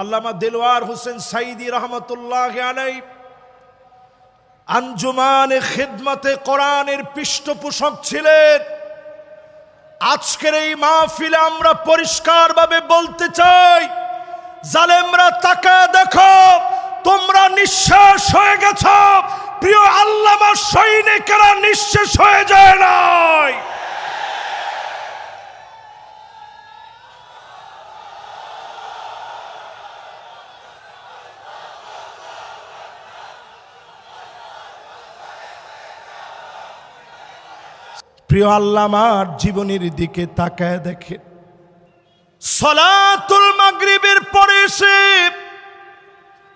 আল্লামা দিলওয়ার হোসেন সাইদি রহমতুল্লাহ আলাই আঞ্জুমানে খিদমতে কোরআনের পৃষ্ঠপোষক ছিলেন। আজকের এই মাহফিলে আমরা পরিষ্কারভাবে বলতে চাই, জালেমরা তাকা দেখো, তোমরা নিঃশ্বাস হয়ে গেছ, প্রিয় আল্লামা সৈনিকেরা নিঃশেষ হয়ে যায় প্রিয় আল্লামার জীবনের দিকে তাকায় দেখে। সলাতুল মাগরিবের পরে এসে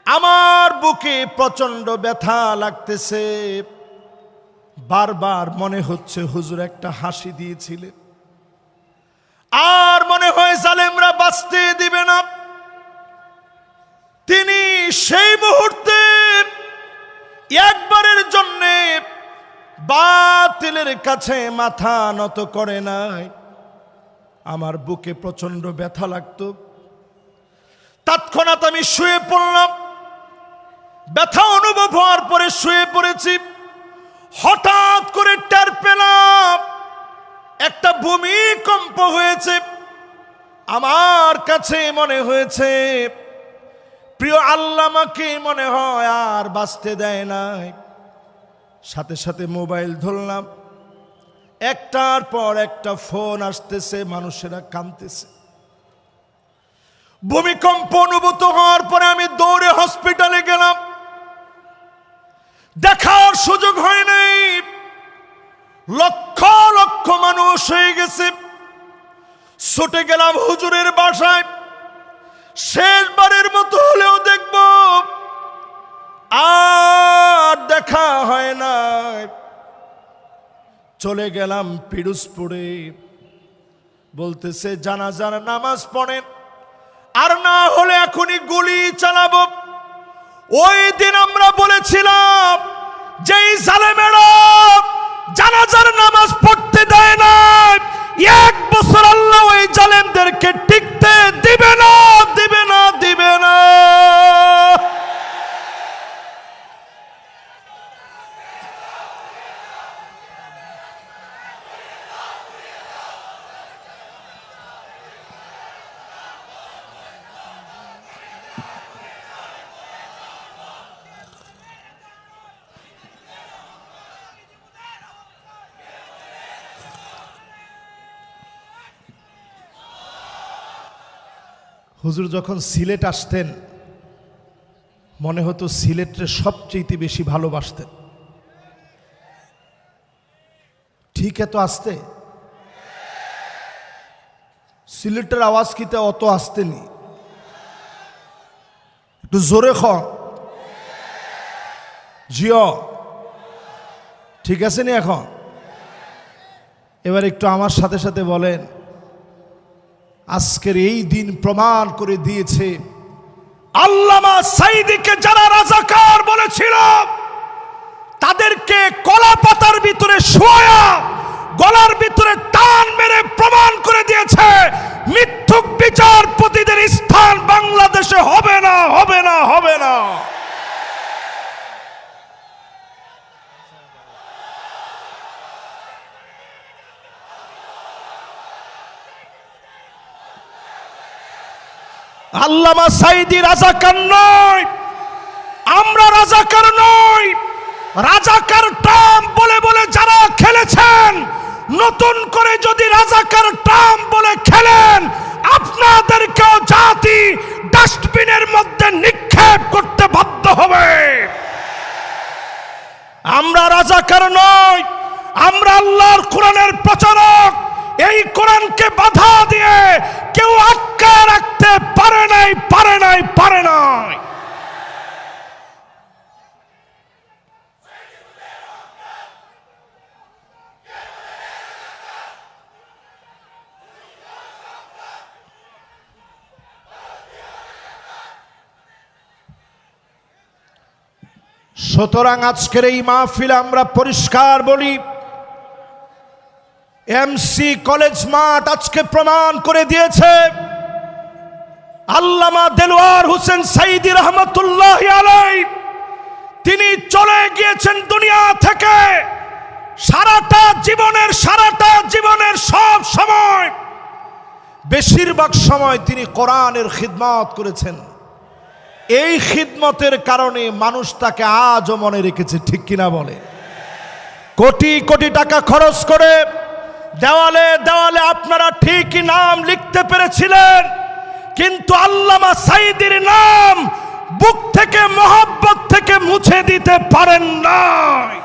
আমার বুকে প্রচণ্ড ব্যথা লাগতেছে। বারবার মনে হচ্ছে হুজুর একটা হাসি দিয়েছিলেন। আর মনে হয় জালেমরা বাঁচতে দিবে না। তিনি সেই মুহূর্তে একবারের জন্যে বাতিলের কাছে মাথা নত করে নাই। আমার বুকে প্রচণ্ড ব্যথা লাগতো। তৎক্ষণাৎ আমি শুয়ে পড়লাম। ব্যথা অনুভব হওয়ার পরে শুয়ে পড়েছি। হঠাৎ করে টের পেলাম, একটা ভূমিকম্প হয়েছে। আমার কাছে মনে হয়েছে, প্রিয় আল্লামাকে মনে হয় আর বাঁচতে দেয় নাই। সাথে সাথে মোবাইল ধরলাম। একটার পর একটা ফোন আসতেছে, মানুষেরা কাঁদতেছে। ভূমিকম্প অনুভূত হওয়ার পরে আমি দৌড়ে হসপিটালে গেলাম। দেখার সুযোগ হয় নাই। লক্ষ লক্ষ মানুষ হয়ে গেছে। ছুটে গেলাম হুজুরের বাসায়। শেষবারের মতো হলেও দেখব, আর দেখা হয় না। চলে গেলাম পিরুজপুরে। বলতেছে, জানাজার নামাজ পড়েন। আর না হলে এখনই গুলি চালাবো। ওই দিন আমরা বলেছিলাম জালেমেরা জানাজার নামাজ পড়তে দেয় না, এক বছর আল্লাহ ওই জালেমদেরকে টিকতে দিবে না, দিবে না হুজুর যখন সিলেট আসতেন, মনে হতো সিলেটের সবচেয়ে বেশি ভালোবাসতেন। ঠিক এত আসতে? সিলেটের আওয়াজ কিতে অত আসতেনি? একটু জোরে খ। জিও। ঠিক আছে নি এখন? এবার একটু আমার সাথে সাথে বলেন। আজকের এই দিন প্রমাণ করে দিয়েছে। আল্লামা সাইদিকে যারা রাজাকার বলেছিল, তাদেরকে কলা পাতার ভিতরে শোয়া, গলার ভিতরে টান মেরে প্রমাণ করে দিয়েছে, মিথ্যুক বিচারপতিদের স্থান বাংলাদেশে হবে না হবে না, হবে না আল্লামা সাইদি রাজাকার নয় আমরা রাজাকার নই। রাজাকার টাম বলে বলে যারা খেলেছেন, নতুন করে যদি রাজাকার টাম বলে খেলেন, আপনাদেরকেও জাতি ডাস্টবিনের মধ্যে নিক্ষেপ করতে বাধ্য হবে। আমরা রাজাকার নই। আমরা আল্লাহর কোরআনের প্রচারক। এই কোরআনকে বাধা দিয়ে কেউ আটকা রাখতে পারে নাই পারে নাই পারে নাই। সুতরাং আজকের এই মাহফিলে আমরা পরিষ্কার বলি এমসি কলেজ মাঠ আজকে প্রমাণ করে দিয়েছে। আল্লামা দেলোয়ার হোসেন সাইদি রহমতুল্লাহ আলাই তিনি চলে গিয়েছেন দুনিয়া থেকে। সারাটা জীবনের সারাটা জীবনের সব সময়, বেশিরভাগ সময় তিনি কোরআনের খিদমত করেছেন। এই খিদমতের কারণে মানুষ তাকে আজও মনে রেখেছে, ঠিক কিনা বলে? কোটি কোটি টাকা খরচ করে দেওয়ালে দেওয়ালে আপনারা ঠিকই নাম লিখতে পেরেছিলেন, কিন্তু আল্লামা সাইদির নাম বুক থেকে, মহব্বত থেকে মুছে দিতে পারেন নাই।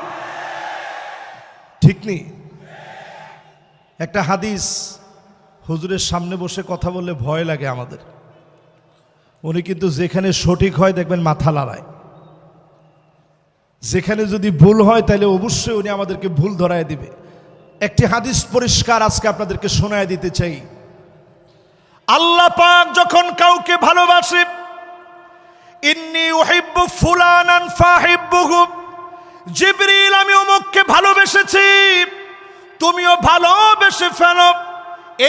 ঠিক নেই একটা হাদিস হুজুরের সামনে বসে কথা বললে ভয় লাগে আমাদের। উনি কিন্তু যেখানে সঠিক হয় দেখবেন মাথা লড়ায় যেখানে যদি ভুল হয় তাহলে অবশ্যই উনি আমাদেরকে ভুল ধরায় দিবে। একটি হাদিস পরিষ্কার আজকে আপনাদেরকে শোনায় দিতে চাই। আল্লাহ পাক যখন কাউকে ভালোবাসে, ইন্নি উহিব্বু ফুলানান ফাহিব্বুহু জিবরিল, আমি অমুককে ভালোবেসেছি, তুমিও ভালোবেসে ফেলো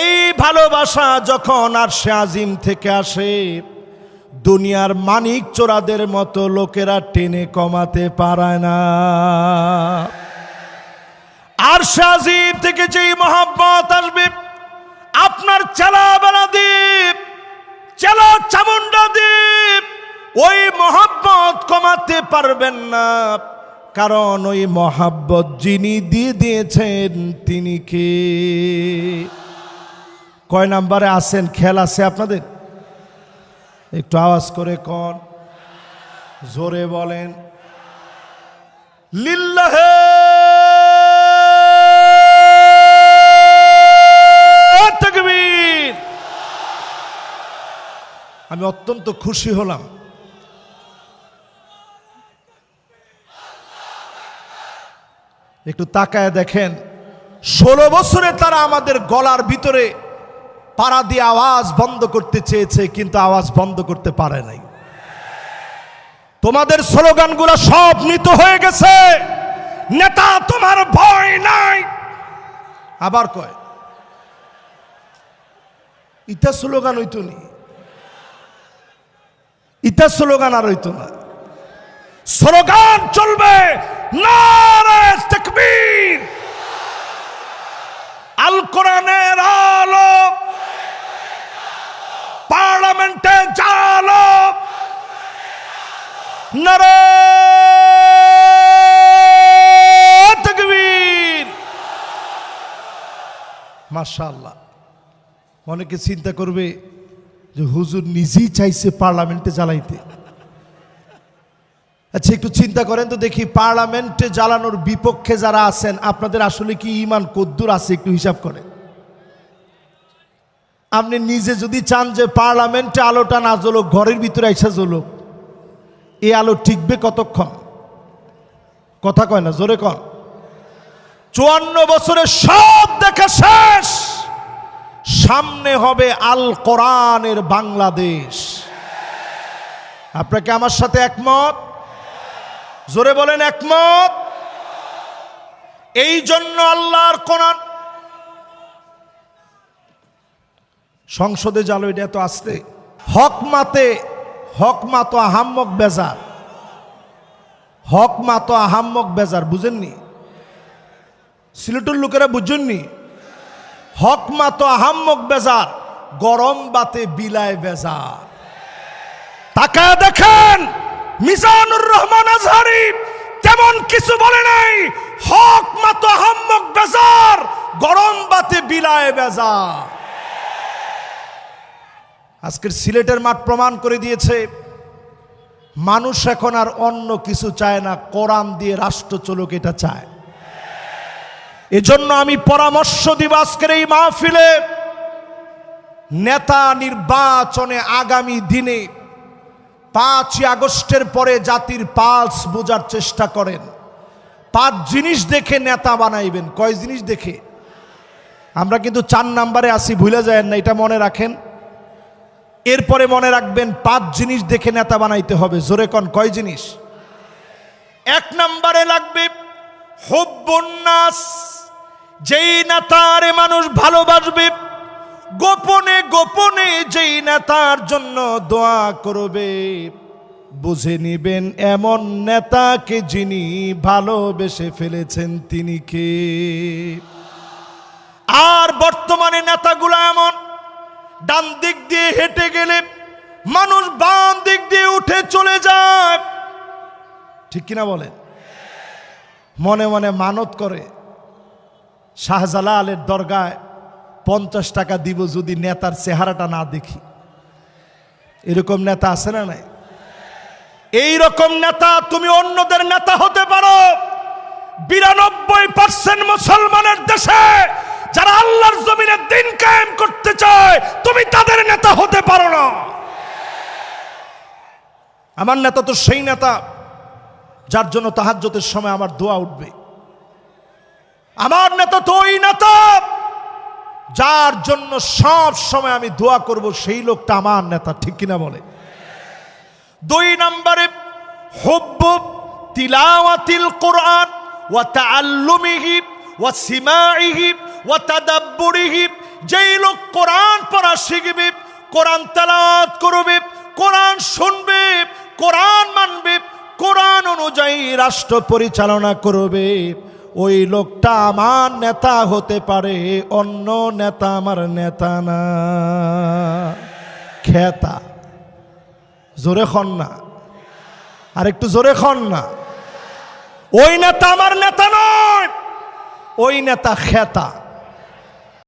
এই ভালোবাসা যখন আর সে আজিম থেকে আসে, দুনিয়ার মানিক চোরাদের মতো লোকেরা টেনে কমাতে পারায় না। আর আজিম থেকে যেই মহাব্বত আসবে, আপনার চেলা বেলা দ্বীপ, চেলা চামুন্ডা দ্বীপ, ওই মহাব্বত কমাতে পারবেন না। কারণ ওই মহাব্বত যিনি দিয়ে দিয়েছেন, তিনি কে? কয় নাম্বারে আছেন? খেয়াল আছে আপনাদের? একটু আওয়াজ করে কন। জোরে বলেন। লিল্লাহে তাকবীর আমি অত্যন্ত খুশি হলাম। একটু তাকায় দেখেন, ষোলো বছরে তারা আমাদের গলার ভিতরে পাড়া দিয়ে আওয়াজ বন্ধ করতে চেয়েছে, কিন্তু আওয়াজ বন্ধ করতে পারে নাই। তোমাদের স্লোগানগুলো সব মৃত হয়ে গেছে। নেতা, তোমার ভয় নাই। আবার কয়, ইটা স্লোগান হইতো নি। ইটা স্লোগান আর হইতো না। স্লোগান চলবে তাকবীর। আল কোরআনের আলো। পার্লামেন্টে জালো। নারে তাকবীর। মাশাআল্লাহ। অনেকে চিন্তা করবে যে হুজুর নিজেই চাইছে পার্লামেন্টে জ্বালাইতে। আচ্ছা একটু চিন্তা করেন তো দেখি, পার্লামেন্টে জ্বালানোর বিপক্ষে যারা আছেন, আপনাদের আসলে কি ইমান কদ্দুর আছে? একটু হিসাব করেন। আপনি নিজে যদি চান যে পার্লামেন্টে আলোটা না জ্বলুক, ঘরের ভিতরে আইসা জ্বলুক এই আলো টিকবে কতক্ষণ? কথা কয় না, জোরে কন। চুয়ান্ন বছরে সব দেখা শেষ! সামনে হবে আল কোরআনের বাংলাদেশ। আপনাকে আমার সাথে একমত? জোরে বলেন একমত? এই জন্য আল্লাহর কোরআন সংসদে জালো, এটা এত আসতে। হক মাতে, হক মাতো আহাম্মক বেজার। হক মাতো আহাম্মক বেজার, বুঝেননি? সিলেটুর লোকেরা বুঝেননি? হক মাতো আহাম্মক বেজার, গরম বাতে বিলায় বেজার। তাকায় দেখেন, মিজানুর রহমান আজহারি তেমন কিছু বলে নাই, হক মাতো আহাম্মক বেজার, গরম বাতে বিলায় বেজার। আজকের সিলেটের মাঠ প্রমাণ করে দিয়েছে, মানুষ এখন আর অন্য কিছু চায় না, কোরআন দিয়ে রাষ্ট্র চলুক এটা চায়। এজন্য আমি পরামর্শ দিব আজকের এই মাহফিলে। নেতা নির্বাচনে আগামী দিনে পাঁচই আগস্টের পরে জাতির পালস বোঝার চেষ্টা করেন। পাঁচ জিনিস দেখে নেতা বানাইবেন। কয় জিনিস দেখে? আমরা কিন্তু চার নাম্বারে আসি ভুলে যায় না, এটা মনে রাখেন। এরপরে মনে রাখবেন পাঁচ জিনিস দেখে নেতা বানাইতে হবে। জোরে কন, কয় জিনিস? এক নাম্বারে লাগবে হুব্বন্যাস যেই নেতারে মানুষ ভালোবাসবে, গোপনে গোপনে যেই নেতার জন্য দোয়া করবে, বুঝে নিবেন এমন নেতাকে যিনি ভালোবেসে ফেলেছেন, তিনি কে? আর বর্তমানে নেতাগুলো এমন, ডান দিক দিয়ে হেঁটে গেলে মানুষ বাম দিক দিয়ে উঠে চলে যায়। ঠিক কিনা বলেন? মনে মনে মানত করে। শাহজালালের দরগায় পঞ্চাশ টাকা দিব যদি নেতার চেহারাটা না দেখি। এরকম নেতা আছে না নাই? এই রকম নেতা তুমি অন্যদের নেতা হতে পারো। বিরানব্বই পার্সেন্ট মুসলমানের দেশে যারা আল্লাহর জমিনে দিন কায়েম করতে চায়, তুমি তাদের নেতা হতে পারো না। আমার নেতা তো সেই নেতা যার জন্য তাহাজ্জতের সময় আমার দোয়া উঠবে। আমার নেতা তো ওই নেতা। যার জন্য সব সময় আমি দোয়া করব, সেই লোকটা আমার নেতা, ঠিক কিনা বলে? দুই নম্বরে, হুব্ব তিলাওয়াতিল কোরআন ওয়া তাআল্লুমিহি ওয়া সিমাইহি ওয়া তাদাব্বুরিহি। যেই লোক কোরআন পড়া শিখবে, কোরআন তেলাওয়াত করবে, কোরআন শুনবে, কোরআন মানবে, কোরআন অনুযায়ী রাষ্ট্র পরিচালনা করবে। ওই লোকটা আমার নেতা হতে পারে, অন্য নেতা আমার নেতা না। খেতা। জোরে খন না। আর একটু জোরে খন না। ওই নেতা আমার নেতা নয়, ওই নেতা খেতা।